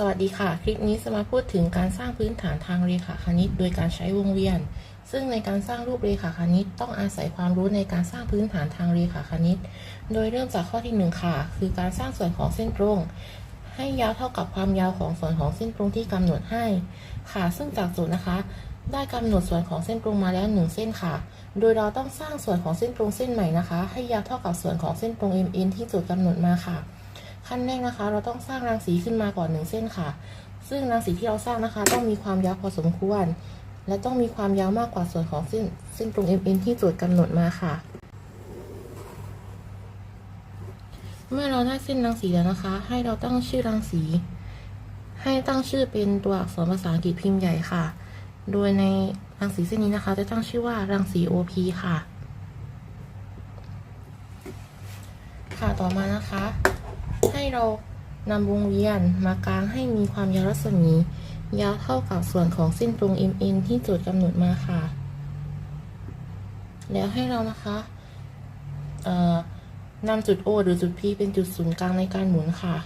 สวัสดีค่ะ คลิปนี้จะมาพูดถึงการสร้างพื้นฐานทางเรขาคณิต โดยการใช้วงเวียน ซึ่งในการสร้างรูปเรขาคณิตต้องอาศัยความรู้ในการสร้างพื้นฐานทางเรขาคณิต โดยเริ่มจากข้อที่หนึ่งค่ะ คือการสร้างส่วนของเส้นตรง ให้ยาวเท่ากับความยาวของส่วนของเส้นตรงที่กำหนดให้ ค่ะ ซึ่งจากโจทย์นะคะ ได้กำหนดส่วนของเส้นตรงมาแล้วหนึ่งเส้นค่ะ โดยเราต้องสร้างส่วนของเส้นตรงเส้นใหม่นะคะ ให้ยาวเท่ากับส่วนของเส้นตรง MN ที่โจทย์กำหนดมาค่ะ ขั้นแรกนะคะ เราต้องสร้างรังสีขึ้นมาก่อนหนึ่งเส้นค่ะ ซึ่งรังสีที่เราสร้างนะคะ ต้องมีความยาวพอสมควร และต้องมีความยาวมากกว่าส่วนของเส้นเส้นตรง MN ที่โจทย์กำหนดมาค่ะ เมื่อเราได้เส้นรังสีแล้วนะคะ ให้เราตั้งชื่อรังสี ให้ตั้งชื่อเป็นตัวอักษรภาษาอังกฤษพิมพ์ใหญ่ค่ะ โดยในรังสีเส้นนี้นะคะ จะตั้งชื่อว่ารังสี OP ค่ะ ค่ะต่อมานะคะ ให้เรานำวงเวียนมากลางให้มีความยาวรัศมี ยาวเท่ากับส่วนของเส้นตรง MN ที่โจทย์กำหนดมาค่ะ แล้วให้เรานะคะเอ่อนำจุด O หรือจุด P เป็นจุดศูนย์กลางในการหมุนค่ะ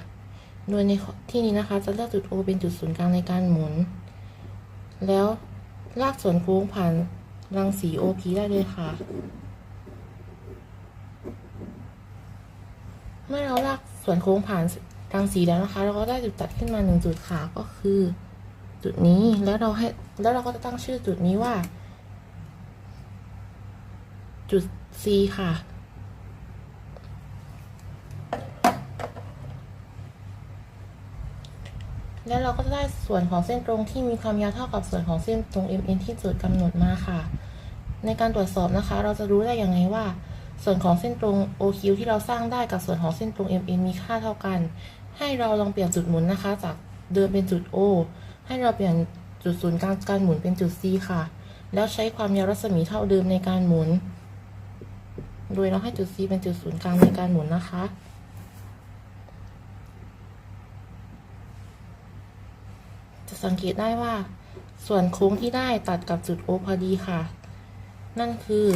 โดยในที่นี้นะคะจะเลือกจุด O เป็นจุดศูนย์กลางในการหมุน แล้วลากส่วนโค้งผ่านรังสี OP ได้เลยค่ะ เมื่อเราลาก ส่วนโค้งผ่านรังสีแล้วนะคะ เราก็ได้จุดตัดขึ้นมาหนึ่งจุดค่ะก็คือ จุดนี้แล้วเราให้แล้วเราก็จะตั้งชื่อจุดนี้ว่า จุด C ค่ะ แล้วเราก็จะได้ส่วนของเส้นตรงที่มีความยาวเท่ากับส่วนของเส้นตรง MN ที่โจทย์กำหนดมาค่ะ ในการตรวจสอบนะคะ เราจะรู้ได้อย่างไงว่า ส่วนของเส้นตรง OQ ที่เราสร้างได้กับส่วนของเส้นตรง MN มีค่าเท่ากัน ให้เราลองเปลี่ยนจุดหมุนนะคะ จากเดิมเป็นจุด O ให้เราเปลี่ยนจุดศูนย์กลางการหมุนเป็นจุด C ค่ะ แล้วใช้ความยาวรัศมีเท่าเดิมในการหมุน โดยเราให้จุด C เป็นจุดศูนย์กลางในการหมุนนะคะ จะสังเกตได้ว่า ส่วนโค้งที่ได้ตัดกับจุด O พอดีค่ะ นั่นคือ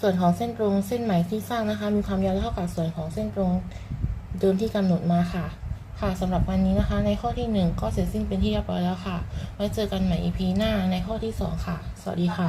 ส่วนของเส้นตรงเส้นใหม่ที่สร้างนะคะ มีความยาวเท่ากับส่วนของเส้นตรงเดิมที่กำหนดมาค่ะ ค่ะสำหรับวันนี้นะคะ ในข้อที่หนึ่งก็เสร็จสิ้นเป็นที่เรียบร้อยแล้วค่ะ ไว้เจอกันใหม่ EP หน้าในข้อที่สองค่ะ สวัสดีค่ะ